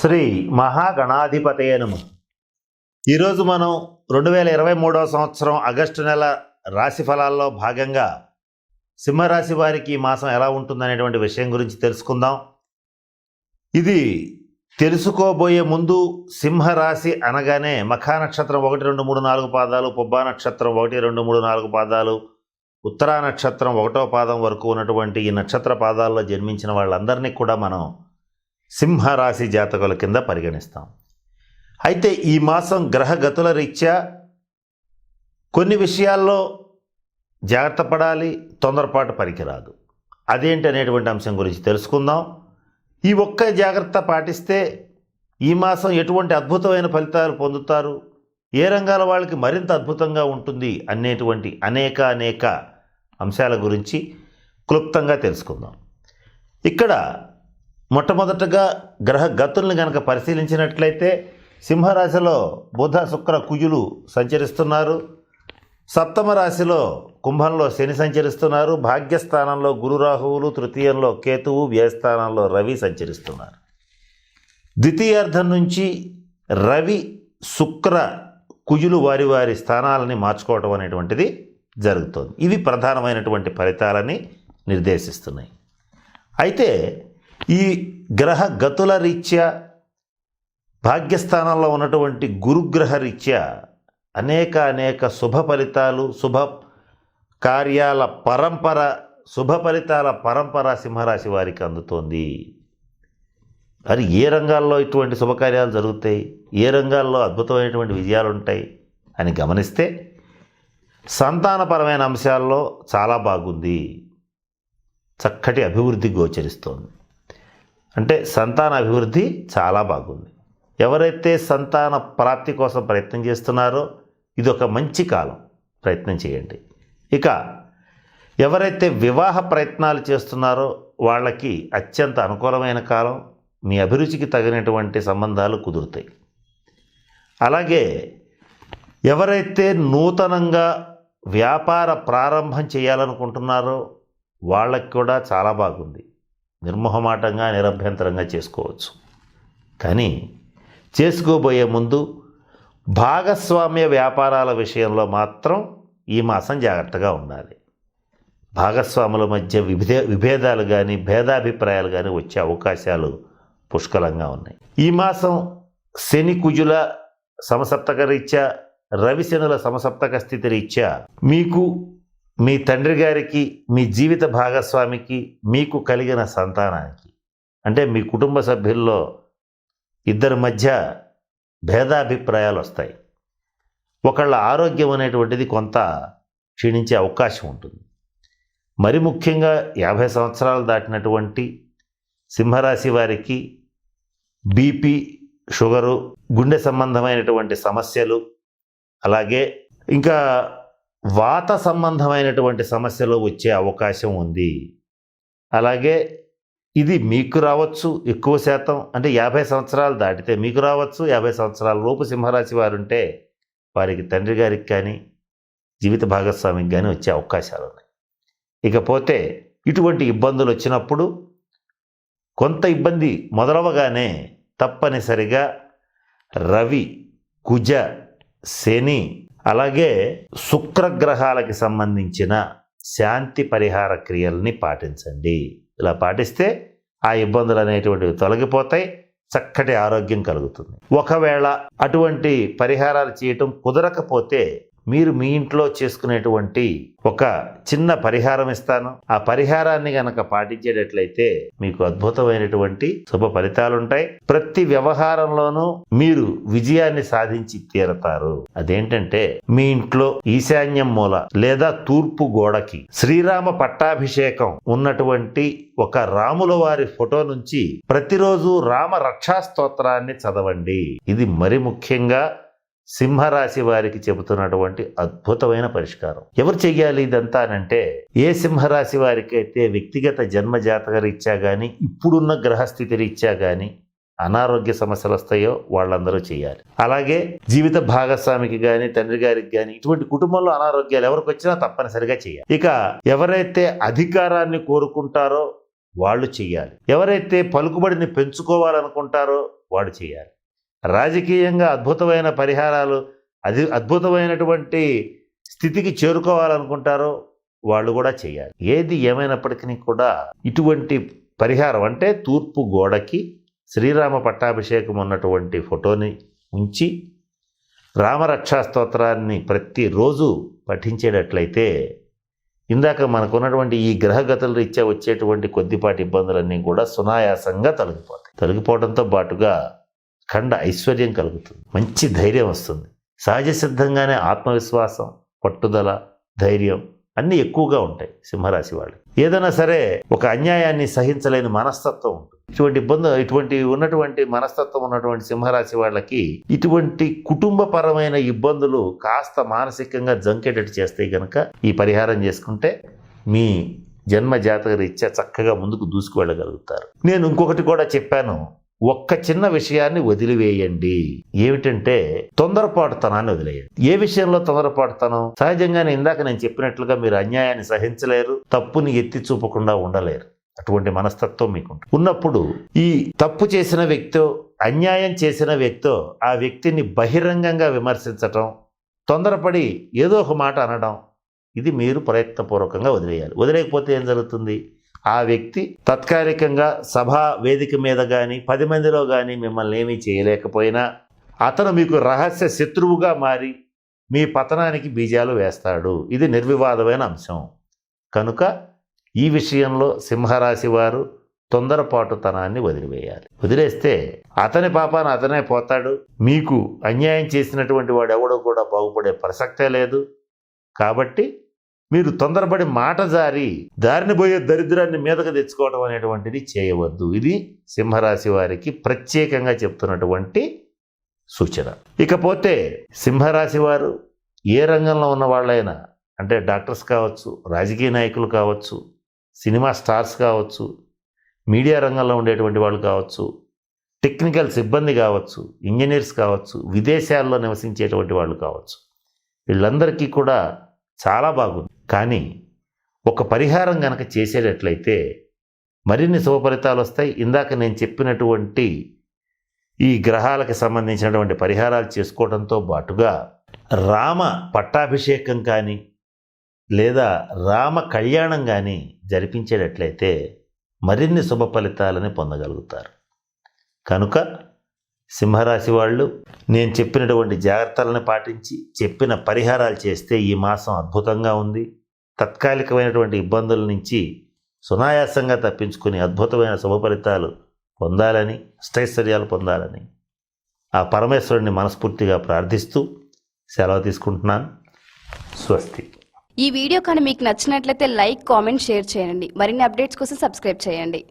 శ్రీ మహాగణాధిపతయ నమ. ఈరోజు మనం రెండు వేల ఇరవై మూడవ సంవత్సరం ఆగస్టు నెల రాశి ఫలాల్లో భాగంగా సింహరాశి వారికి ఈ మాసం ఎలా ఉంటుందనేటువంటి విషయం గురించి తెలుసుకుందాం. ఇది తెలుసుకోబోయే ముందు సింహరాశి అనగానే మఖా నక్షత్రం ఒకటి రెండు మూడు నాలుగు పాదాలు పుబ్బా నక్షత్రం ఒకటి రెండు మూడు నాలుగు పాదాలు ఉత్తరా నక్షత్రం ఒకటో పాదం వరకు ఉన్నటువంటి ఈ నక్షత్ర పాదాల్లో జన్మించిన వాళ్ళందరినీ కూడా మనం సింహరాశి జాతకుల కింద పరిగణిస్తాం. అయితే ఈ మాసం గ్రహగతుల రీత్యా కొన్ని విషయాల్లో జాగ్రత్త పడాలి తొందరపాటు పనికిరాదు. అదేంటి అనేటువంటి అంశం గురించి తెలుసుకుందాం. ఈ ఒక్క జాగ్రత్త పాటిస్తే ఈ మాసం ఎటువంటి అద్భుతమైన ఫలితాలు పొందుతారు? ఏ రంగాల వాళ్ళకి మరింత అద్భుతంగా ఉంటుంది? అనేటువంటి అనేక అనేక అంశాల గురించి క్లుప్తంగా తెలుసుకుందాం. ఇక్కడ మొట్టమొదటగా గ్రహ గతుల్ని కనుక పరిశీలించినట్లయితే సింహరాశిలో బుధ శుక్ర కుజులు సంచరిస్తున్నారు. సప్తమ రాశిలో కుంభంలో శని సంచరిస్తున్నారు. భాగ్యస్థానంలో గురు రాహువులు తృతీయంలో కేతువు వ్యయస్థానంలో రవి సంచరిస్తున్నారు. ద్వితీయార్థం నుంచి రవి శుక్ర కుజులు వారి వారి స్థానాలని మార్చుకోవటం అనేటువంటిది జరుగుతుంది. ఇవి ప్రధానమైనటువంటి ఫలితాలని నిర్దేశిస్తున్నాయి. అయితే ఈ గ్రహ గతుల రీత్యా భాగ్యస్థానంలో ఉన్నటువంటి గురుగ్రహ రీత్యా అనేక అనేక శుభ ఫలితాలు శుభ కార్యాల పరంపర శుభ ఫలితాల పరంపర సింహరాశి వారికి అందుతోంది. మరి ఏ రంగాల్లో ఇటువంటి శుభకార్యాలు జరుగుతాయి? ఏ రంగాల్లో అద్భుతమైనటువంటి విజయాలు ఉంటాయి? అని గమనిస్తే సంతానపరమైన అంశాల్లో చాలా బాగుంది. చక్కటి అభివృద్ధి గోచరిస్తోంది. అంటే సంతాన అభివృద్ధి చాలా బాగుంది. ఎవరైతే సంతాన ప్రాప్తి కోసం ప్రయత్నం చేస్తున్నారో ఇది ఒక మంచి కాలం. ప్రయత్నం చేయండి. ఇక ఎవరైతే వివాహ ప్రయత్నాలు చేస్తున్నారో వాళ్ళకి అత్యంత అనుకూలమైన కాలం మీ అభిరుచికి తగినటువంటి సంబంధాలు కుదురుతాయి. అలాగే ఎవరైతే నూతనంగా వ్యాపార ప్రారంభం చేయాలనుకుంటున్నారో వాళ్ళకి కూడా చాలా బాగుంది. నిర్మోహమాటంగా నిరభ్యంతరంగా చేసుకోవచ్చు. కానీ చేసుకోబోయే ముందు భాగస్వామ్య వ్యాపారాల విషయంలో మాత్రం ఈ మాసం జాగ్రత్తగా ఉండాలి. భాగస్వాముల మధ్య విభే విభేదాలు కానీ భేదాభిప్రాయాలు కానీ వచ్చే అవకాశాలు పుష్కలంగా ఉన్నాయి. ఈ మాసం శని కుజుల సమసప్తక రీత్యా రవిశనుల సమసప్తక స్థితి రీత్యా మీకు మీ తండ్రి గారికి మీ జీవిత భాగస్వామికి మీకు కలిగిన సంతానానికి అంటే మీ కుటుంబ సభ్యుల్లో ఇద్దరి మధ్య భేదాభిప్రాయాలు వస్తాయి ఒకళ్ళ ఆరోగ్యం అనేటువంటిది కొంత క్షీణించే అవకాశం ఉంటుంది. మరి ముఖ్యంగా యాభై సంవత్సరాలు దాటినటువంటి సింహరాశి వారికి బీపీ షుగరు గుండె సంబంధమైనటువంటి సమస్యలు అలాగే ఇంకా వాత సంబంధమైనటువంటి సమస్యలు వచ్చే అవకాశం ఉంది. అలాగే ఇది మీకు రావచ్చు ఎక్కువ శాతం అంటే యాభై సంవత్సరాలు దాటితే మీకు రావచ్చు యాభై సంవత్సరాల లోపు సింహరాశి వారు ఉంటే వారికి తండ్రి గారికి కానీ జీవిత భాగస్వామికి కానీ వచ్చే అవకాశాలు ఉన్నాయి. ఇకపోతే ఇటువంటి ఇబ్బందులు వచ్చినప్పుడు కొంత ఇబ్బంది మొదలవగానే తప్పనిసరిగా రవి కుజ శని అలాగే శుక్రగ్రహాలకి సంబంధించిన శాంతి పరిహార క్రియల్ని పాటించండి. ఇలా పాటిస్తే ఆ ఇబ్బందులు అనేటువంటివి తొలగిపోతాయి చక్కటి ఆరోగ్యం కలుగుతుంది. ఒకవేళ అటువంటి పరిహారాలు చేయటం కుదరకపోతే మీరు మీ ఇంట్లో చేసుకునేటువంటి ఒక చిన్న పరిహారం ఇస్తాను. ఆ పరిహారాన్ని గనక పాటించేటట్లయితే మీకు అద్భుతమైనటువంటి శుభ ఫలితాలు ఉంటాయి ప్రతి వ్యవహారంలోనూ మీరు విజయాన్ని సాధించి తీరతారు. అదేంటంటే మీ ఇంట్లో ఈశాన్యం మూల లేదా తూర్పు గోడకి శ్రీరామ పట్టాభిషేకం ఉన్నటువంటి ఒక రాముల వారి ఫోటో నుంచి ప్రతిరోజు రామ రక్షా స్తోత్రాన్ని చదవండి. ఇది మరి ముఖ్యంగా సింహరాశి వారికి చెబుతున్నటువంటి అద్భుతమైన పరిష్కారం. ఎవరు చెయ్యాలి ఇదంతా అనంటే ఏ సింహరాశి వారికి అయితే వ్యక్తిగత జన్మ జాతక రీత్యా కానీ ఇప్పుడున్న గ్రహస్థితి రీత్యా కానీ అనారోగ్య సమస్యలు వస్తాయో వాళ్ళందరూ చేయాలి అలాగే జీవిత భాగస్వామికి కానీ తండ్రి గారికి కానీ ఇటువంటి కుటుంబంలో అనారోగ్యాలు ఎవరికి వచ్చినా తప్పనిసరిగా చేయాలి ఇక ఎవరైతే అధికారాన్ని కోరుకుంటారో వాళ్ళు చేయాలి ఎవరైతే పలుకుబడిని పెంచుకోవాలనుకుంటారో వాడు చేయాలి రాజకీయంగా అద్భుతమైన పరిహారాలు అది అద్భుతమైనటువంటి స్థితికి చేరుకోవాలనుకుంటారో వాళ్ళు కూడా చేయాలి. ఏది ఏమైనప్పటికీ కూడా ఇటువంటి పరిహారం అంటే తూర్పు గోడకి శ్రీరామ పట్టాభిషేకం ఉన్నటువంటి ఫోటోని ఉంచి రామరక్షా స్తోత్రాన్ని ప్రతిరోజు పఠించేటట్లయితే ఇందాక మనకున్నటువంటి ఈ గ్రహగతుల రీత్యా వచ్చేటువంటి కొద్దిపాటి ఇబ్బందులన్నీ కూడా సునాయాసంగా తొలగిపోతాయి. తొలగిపోవడంతో పాటుగా ఖండ ఐశ్వర్యం కలుగుతుంది. మంచి ధైర్యం వస్తుంది. సహజ సిద్ధంగానే ఆత్మవిశ్వాసం పట్టుదల ధైర్యం అన్నీ ఎక్కువగా ఉంటాయి సింహరాశి వాళ్ళు. ఏదైనా సరే ఒక అన్యాయాన్ని సహించలేని మనస్తత్వం ఉంటుంది. ఇటువంటి ఇబ్బంది ఇటువంటి ఉన్నటువంటి మనస్తత్వం ఉన్నటువంటి సింహరాశి వాళ్ళకి ఇటువంటి కుటుంబపరమైన ఇబ్బందులు కాస్త మానసికంగా జంకేటట్టు చేస్తాయి కనుక ఈ పరిహారం చేసుకుంటే మీ జన్మ జాతక రీత్యా చక్కగా ముందుకు దూసుకు వెళ్ళగలుగుతారు నేను ఇంకొకటి కూడా చెప్పాను. ఒక్క చిన్న విషయాన్ని వదిలివేయండి. ఏమిటంటే తొందరపాటుతనాన్ని వదిలేయండి. ఏ విషయంలో తొందరపాటుతనం? సహజంగానే ఇందాక నేను చెప్పినట్లుగా మీరు అన్యాయాన్ని సహించలేరు తప్పుని ఎత్తి చూపకుండా ఉండలేరు. అటువంటి మనస్తత్వం మీకు ఉన్నప్పుడు ఈ తప్పు చేసిన వ్యక్తో అన్యాయం చేసిన వ్యక్తో ఆ వ్యక్తిని బహిరంగంగా విమర్శించటం తొందరపడి ఏదో ఒక మాట అనడం ఇది మీరు ప్రయత్నపూర్వకంగా వదిలేయాలి. వదిలేకపోతే ఏం జరుగుతుంది? ఆ వ్యక్తి తాత్కాలికంగా సభా వేదిక మీద కానీ పది మందిలో కానీ మిమ్మల్ని ఏమీ చేయలేకపోయినా అతను మీకు రహస్య శత్రువుగా మారి మీ పతనానికి బీజాలు వేస్తాడు. ఇది నిర్వివాదమైన అంశం. కనుక ఈ విషయంలో సింహరాశి వారు తొందరపాటుతనాన్ని వదిలివేయాలి. వదిలేస్తే అతని పాపాన అతనే పోతాడు. మీకు అన్యాయం చేసినటువంటి వాడు ఎవడో కూడా బాగుపడే ప్రసక్తే లేదు. కాబట్టి మీరు తొందరపడి మాట జారి దారిని పోయే దరిద్రాన్ని మీదకు తెచ్చుకోవడం అనేటువంటిది చేయవద్దు. ఇది సింహరాశి వారికి ప్రత్యేకంగా చెప్తున్నటువంటి సూచన. ఇకపోతే సింహరాశి వారు ఏ రంగంలో ఉన్న వాళ్ళైనా అంటే డాక్టర్స్ కావచ్చు రాజకీయ నాయకులు కావచ్చు సినిమా స్టార్స్ కావచ్చు మీడియా రంగంలో ఉండేటువంటి వాళ్ళు కావచ్చు టెక్నికల్ సిబ్బంది కావచ్చు ఇంజనీర్స్ కావచ్చు విదేశాల్లో నివసించేటువంటి వాళ్ళు కావచ్చు వీళ్ళందరికీ కూడా చాలా బాగుంది. కానీ ఒక పరిహారం కనుక చేసేటట్లయితే మరిన్ని శుభ ఫలితాలు వస్తాయి. ఇందాక నేను చెప్పినటువంటి ఈ గ్రహాలకు సంబంధించినటువంటి పరిహారాలు చేసుకోవడంతో పాటుగా రామ పట్టాభిషేకం కానీ లేదా రామ కళ్యాణం కానీ జరిపించేటట్లయితే మరిన్ని శుభ ఫలితాలని పొందగలుగుతారు. కనుక సింహరాశి వాళ్ళు నేను చెప్పినటువంటి జాగ్రత్తలను పాటించి చెప్పిన పరిహారాలు చేస్తే ఈ మాసం అద్భుతంగా ఉంది. తత్కాలికమైనటువంటి ఇబ్బందుల నుంచి సునాయాసంగా తప్పించుకుని అద్భుతమైన శుభ ఫలితాలు పొందాలని అష్టైశ్వర్యాలు పొందాలని ఆ పరమేశ్వరుని మనస్ఫూర్తిగా ప్రార్థిస్తూ సెలవు తీసుకుంటున్నాను. స్వస్తి. ఈ వీడియో కానీ మీకు నచ్చినట్లయితే లైక్ కామెంట్ షేర్ చేయండి. మరిన్ని అప్డేట్స్ కోసం సబ్స్క్రైబ్ చేయండి.